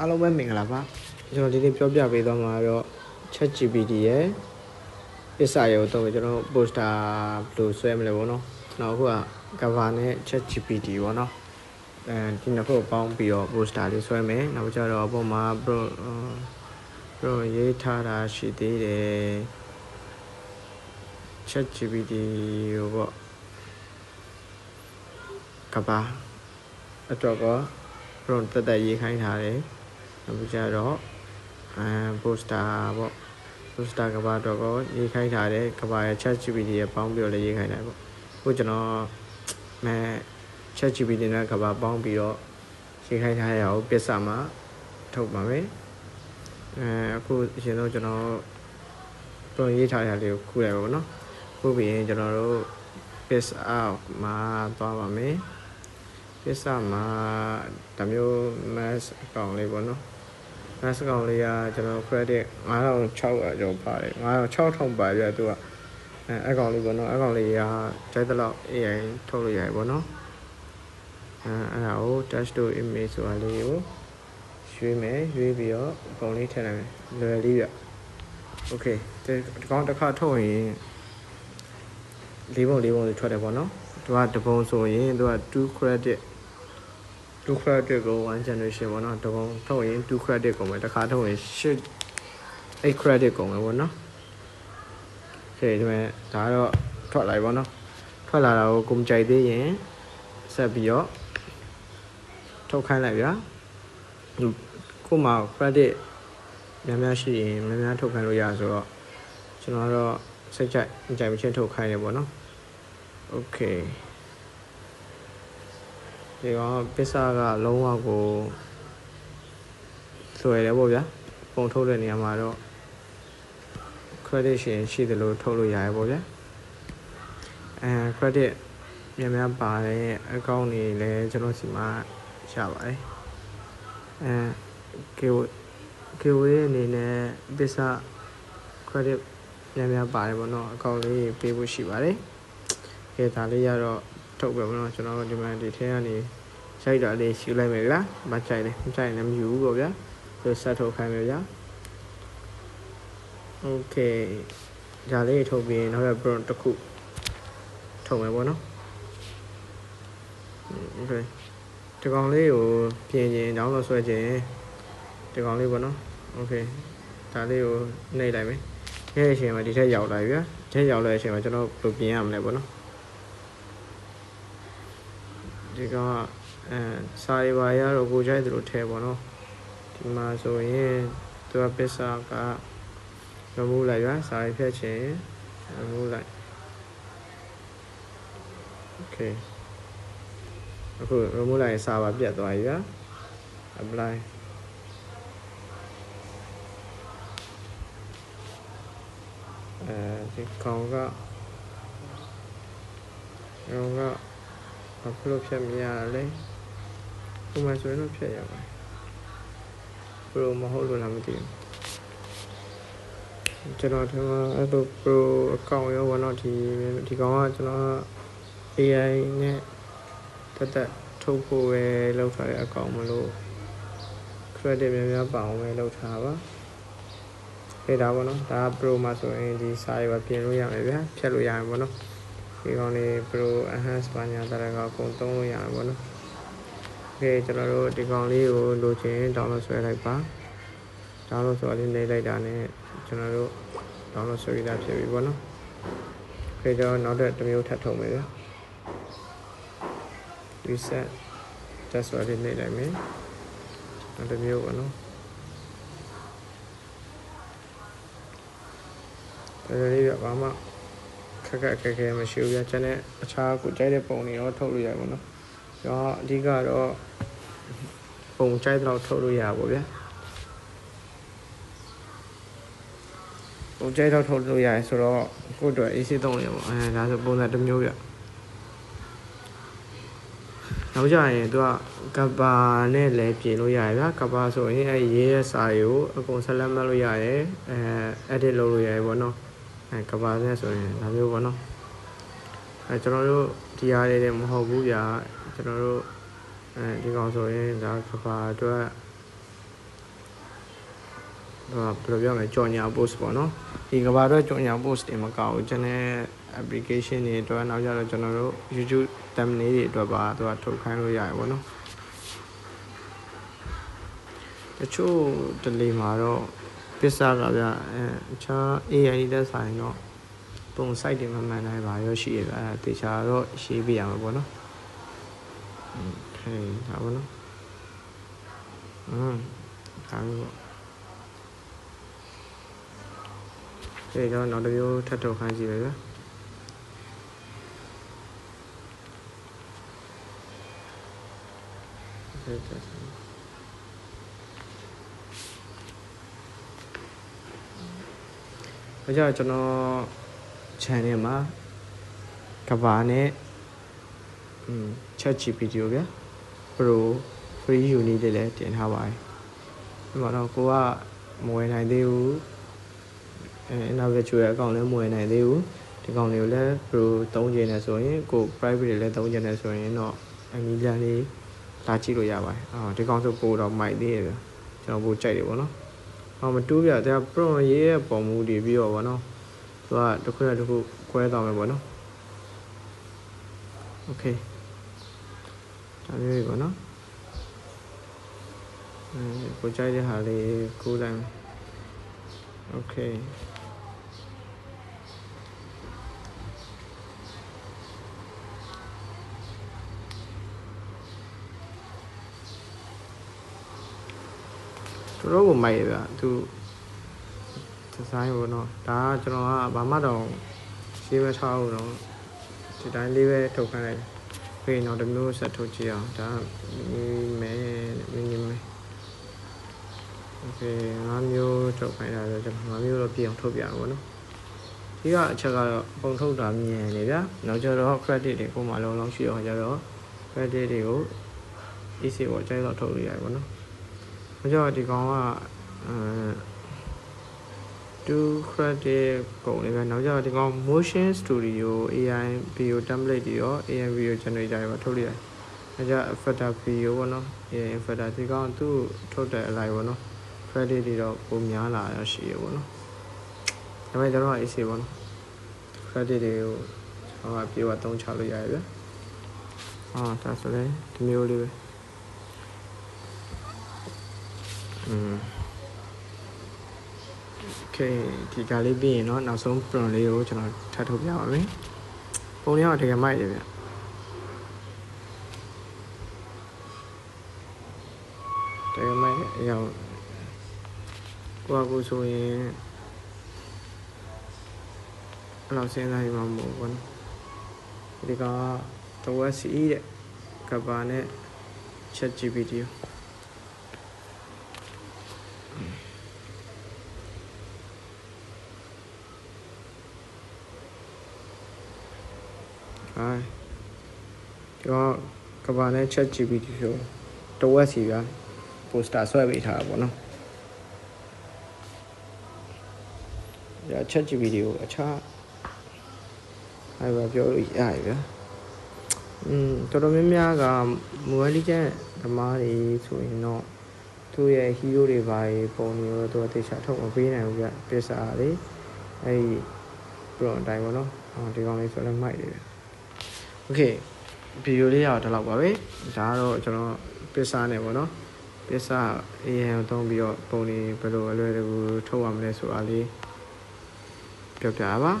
အားလုံးပဲမင်္ဂလာပါကျွန်တော်ဒီနေ့ပြောပြပေးသွားမှာတော့ ChatGPT ရဲ့ပစ္စယကိုတော့ကျွန်တော် poster ဘယ်လိုဆွဲမလဲပေါ့နော်နောက်အခုက cover နဲ့ ChatGPT ပေါ့နော်အဲဒီနှစ်ခုပေါင်းပြီးတော့ poster လေးဆွဲမယ်နောက်ကျတော့အပေါ်မှာ pro pro ရေးထားတာရှိသေးတယ် ChatGPT ကိုပေါ့ cover အတွက်ကော prompt တက်တက်ရေးခိုင်းထားတယ် နောက်ကြတော့အဲ poster ပေါ့ poster ကဘာတော့ကိုရေးခိုင်းထားတယ်ကဘာရဲ့ chat GPT ရဲ့ပေါင်းပြီးတော့လည်းရေးခိုင်းတယ်ပေါ့အခုကျွန်တော်အဲ chat GPT နဲ့ကဘာပေါင်းပြီးတော့ရေးခိုင်းထားရအောင်ပစ္စမှာထုတ်ပါမယ်အဲအခုအရင်တော့ကျွန်တော်တော့ရေးထားရလေးကိုခုလိုက်ပါဘောနော်ခုပြီးရင်ကျွန်တော်တို့ piss out မှာသွားပါမယ်ပစ္စမှာဒါမျိုး mass အကောင့်လေးပေါ့နော် mass အကောင့်လေးကကျွန်တော် credit 9600ကျော်ပါတယ်9600ပါပြသူကအဲအကောင့်လေးပေါ့နော်အကောင့်လေးကကြိုက်တဲ့လောက် AI ထုတ်လို့ရတယ်ပေါ့နော်အဲအဲ့ဒါကို touch to image ဆိုတာလေးကိုရွေးမယ်ရွေးပြီးတော့ပုံလေးထည့်လိုက်မယ်လွယ်လေးပြ okay ဒီကောင်တစ်ခါထုတ်ရင်လေးပုံလေးပုံတွေထွက်တယ်ပေါ့နော်သူကတပုံဆိုရင်သူက2 credit 2 credit ကို1 generation ပေါ့နော်တပုံထုတ်ရင်2 credit ကုန်မယ်တစ်ခါထုတ်ရင်8 8 credit ကုန်မယ်ပေါ့နော်ကဲဒီမဲ့ဒါကတော့ထွက်လာပြီပေါ့နော်ထွက်လာတာကိုကုန်ကြိုက်သေးရင်ဆက်ပြီးတော့ထုတ်ခိုင်းလိုက်ဗျာခုမှ credit များများရှိရင်များများထုတ်ခိုင်းလို့ရဆိုတော့ကျွန်တော်တော့စိတ်ကြိုက်ကြိုက်မချင်းထုတ်ခိုင်းတယ်ပေါ့နော် okay ဒီကောင်ပစ္စကလုံးဝကိုလွယ်တယ်ပေါ့ဗျာပုံထုတ်တဲ့နေရာမှာတော့ credit ရှင်ရှိတယ်လို့ထုတ်လို့ရတယ်ပေါ့ဗျာအဲ credit များများပါတဲ့ account တွေလည်းကျွန်တော်စီမှာရပါတယ်အဲ giveaway အနေနဲ့ပစ္စ credit များများပါတယ်ပေါ့နော် account လေးပေးဖို့ရှိပါတယ်ကဲဒါလေးရတော့ ထုတ်ပဲပေါ့နော်ကျွန်တော်တို့ဒီမှာဒီထဲကနေရိုက်တာလေးရှူလိုက်မယ်ဗျာမချိုက်နဲ့မချိုက်နဲ့မယူဘူးပေါ့ဗျာဆိုဆက်ထုတ်ခိုင်းမယ်ဗျာ okay ဒါလေးထုတ်ပြီးနောက်ထပ် brown တစ်ခုထုတ်မယ်ပေါ့နော် okay ဒီကောင်လေးကိုပြင်ရင်တောင်းလို့ဆွဲခြင်းဒီကောင်လေးပေါ့နော် okay ဒါလေးကိုနှိပ်လိုက်မယ်ရဲ့အချိန်မှာဒီထက်ရောက်လာပြီဗျာထက်ရောက်လာတဲ့အချိန်မှာကျွန်တော်ဘယ်လိုပြင်ရမလဲပေါ့နော် ဒီကောင်ကအဲစာရီပါရတော့ကိုကြိုက်သလိုထဲပေါ့နော်ဒီမှာဆိုရင်သူကပစ္စက remove လိုက်ဗျာစာရီဖြတ်ချင် remove လိုက် okay အခု remove လိုက်ရင်စာပါပြတ်သွားပြီဗျာ apply အဲဒီကောင်ကကောင်က ဘာဖြစ်လို့ဖြတ်မရလဲပုံမှန်ဆိုရင်တော့ဖြတ်ရပါတယ်ပရိုမဟုတ်လို့လားမသိဘူးကျွန်တော်ဒီမှာအဲ့လို pro account ရောဘောနော်ဒီဒီကောင်ကကျွန်တော် AI နဲ့တက်တက်ထုတ်ဖို့ပဲလောက်ထားတဲ့ account မလို့ credit များများပါအောင်ပဲလောက်ထားပါခေဒါပေါ့နော်ဒါ pro မှာဆိုရင်ဒီစာရေးပါပြင်လို့ရမယ်ဗျာဖြတ်လို့ရမယ်ပေါ့နော် ဒီကောင်လေး pro enhance ဘာညာတရကအကုန်သုံးလို့ရတယ်ပေါ့နော်ကဲကျွန်တော်တို့ဒီကောင်လေးကိုလိုချင် download ဆွဲလိုက်ပါ download ဆွဲလေးနေလိုက်တာနဲ့ကျွန်တော်တို့ download ဆွဲရတာဖြစ်ပြီပေါ့နော်ကဲကျွန်တော်နောက်တစ်တစ်မျိုးထပ်ထုတ်မယ်ဗျာ reset တက်ဆွဲလေးနေလိုက်မယ်နောက်တစ်မျိုးပေါ့နော်တော်တော်လေးပြဘာမှ ခက်ခက်ခက်ခဲမရှိဘူးပြကျန်တဲ့အခြားကိုကြိုက်တဲ့ပုံတွေရောထုတ်လို့ရပါတော့။ကျွန်တော်အဓိကတော့ပုံကြိုက်တော့ထုတ်လို့ရပါဗျာ။ပုံကြိုက်တော့ထုတ်လို့ရတယ်ဆိုတော့ကိုယ့်အတွက် AC သုံးရပါအဲဒါဆိုပုံစံတစ်မျိုးပြ။နောက်ကြရင်သူကကဘာနဲ့လည်းပြင်လို့ရတယ်ဗျာကဘာဆိုရင်အဲရေးရဲ့စာတွေကိုအကုန်ဆက်လက်မှတ်လို့ရတယ်အဲ edit လုပ်လို့ရတယ်ပေါ့နော်။ အဲကဘာနဲ့ဆိုရင်ဒါမျိုးပေါ့နော်အဲကျွန်တော်တို့ဒီဟာလေးတွေမဟုတ်ဘူးဗျာကျွန်တော်တို့အဲဒီကောင်ဆိုရင်ဒါကဘာအတွက်ဟိုကဘယ်လိုပြောမလဲကြော်ညာ post ပေါ့နော်ဒီကဘာတော့ကြော်ညာ post တွေမကောက်ဘူးကျွန်တော် application တွေအတွက်နောက်ကြတော့ကျွန်တော်တို့ YouTube thumbnail တွေအတွက်ပါသူကထုတ်ခိုင်းလို့ရတယ်ပေါ့နော်တချို့ delay မှာတော့ ပစ္စကဗျအဲအခြား AI နဲ့ဆိုင်တော့ပုံ site တွေမမှန်နိုင်ပါရောရှိရအဲတေချာတော့ရှင်းပြရမှာပေါ့နော်ဟဲ့ဒါပေါ့နော်အင်းဒါမျိုးပေါ့အဲကျွန်တော်နောက်တစ်မျိုးထပ်ထုတ်ခိုင်းကြည့်ပါဗျာဟုတ်ကဲ့ ဒါကြောင့်ကျွန်တော် channel မှာကဘာနဲ့อืม chat GPT ကိုဗျာ pro free unit တွေလည်းတင်ထားပါတယ်ဒီမှာတော့ကိုကမဝယ်နိုင်သေးဘူးအဲ individual account လည်းမဝယ်နိုင်သေးဘူးဒီကောင်တွေကိုလည်း pro သုံးကျင်နေဆိုရင်ကို private တွေလည်းသုံးကျင်နေဆိုရင်တော့အမီလန်လေးလာကြည့်လို့ရပါတယ်အော်ဒီကောင်ဆိုပို့တော့မိုက်သေးတယ်ဗျကျွန်တော်ပို့ကြိုက်တယ်ပေါ့နော် ဟောမတူးပြဒါ prompt ရေးရပုံမူတည်ပြီးတော့ဗောနော်သူကတစ်ခုနဲ့တစ်ခုခွဲသွားမယ်ဗောနော် okay ဒါမျိုးကြီးဗောနော်အဲကိုကြိုက်တဲ့ဟာလေးကိုးလိုက် okay တို့ကမိုက်ရဗျသူဒီဇိုင်းပေါ့နော်ဒါကကျွန်တော်ကဘာမှတော့ရှင်းမထားဘူးတော့ဒီတိုင်းလေးပဲထုတ်ခိုင်းလိုက်ဖေးတော့တစ်မျိုးဆက်ထုတ်ကြည့်အောင်ဒါမဲမင်းမဲโอเคငါးမျိုးထုတ်ခိုင်းတာဆိုကျွန်တော်ငါးမျိုးတော့ပြအောင်ထုတ်ပြအောင်ပေါ့နော်ဒီကအချက်ကတော့ပုံထုတ်တာမြင်နေဗျာနောက်ကျတော့ credit တွေကိုမှလုံးလုံးရှိအောင်ကြတော့ credit တွေကို easy ကိုအကျဉ်းတော့ထုတ်လို့ရတယ်ပေါ့နော်။ နောက်ကျတော့ဒီကောင်ကအဲ2 credit ကုန်နေပဲနောက်ကျတော့ဒီကောင် motion studio AI video template တွေရော AI video generator တွေပါထုတ်လိုက်ရတယ်။နောက်ကျ effector video ပေါ့နော်။ AI effector ဒီကောင်သူ့ထုတ်တဲ့အလိုက်ပေါ့နော်။ credit တွေတော့ပုံများလာရရှိရပေါ့နော်။ဒါပေမဲ့ကျွန်တော်က easy ပေါ့နော်။ credit တွေကိုကျွန်တော်ကပြေဝသုံးချလို့ရတယ်ဗျ။အာဒါဆိုလေဒီမျိုးလေးပဲ။ อืม okay ဒီကလေးပြီးရင်เนาะနောက်ဆုံး print လေးကိုကျွန်တော်ထပ်ထုတ်ပြပါမယ်။ပုံလေးကတကယ်မိုက်တယ်ဗျ။တကယ်မိုက်အရာကိုကကိုဆိုရင်အဲ့လောက်စဉ်းစားရမှာမဟုတ်ဘူးနော်။ဒီကတော့ SE တဲ့ကဘာနဲ့ Chat GPT ကိုဟာကျွန်တော်ကဘာနဲ့ chat GPT ဆိုတဝက်စီဗျာပိုစတာဆွဲပေးထားတာပေါ့နော်။ဒါ chat GPT ကိုအခြားအဲ့ဘာပြောလို့ရရဗျာ။อืมတော်တော်များများကမူဝဲလိကျန်ဓမ္မတွေဆိုရင်တော့သူ့ရဲ့ hero တွေပါပုံတွေတော့သူကတေချာထုတ်မပေးနိုင်ဘူးဗျပစ္စည်းတွေအဲ့ဒီ pro အတိုင်းပေါ့နော်။အော်ဒီကောင်လေးဆိုလည်းမိုက်တယ်ဗျ။ โอเคဗီဒီယိုလေးရတော့ဒီလောက်ပါပဲဒါကတော့ကျွန်တော်ပစ္စာနဲ့ပေါ့နော်ပစ္စာ AM ကိုသုံးပြီးတော့ပုံတွေဘယ်လိုအလွယ်တကူထုတ်ရမလဲဆိုတာလေးပြောပြပါ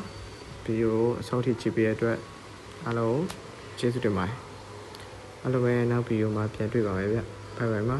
ဗီဒီယိုအဆုံးထိကြည့်ပေးတဲ့အတွက်အားလုံးကျေးဇူးတင်ပါတယ်အားလုံးပဲနောက်ဗီဒီယိုမှာပြန်တွေ့ပါမယ်ဗျဘိုင်ဘိုင်ပါ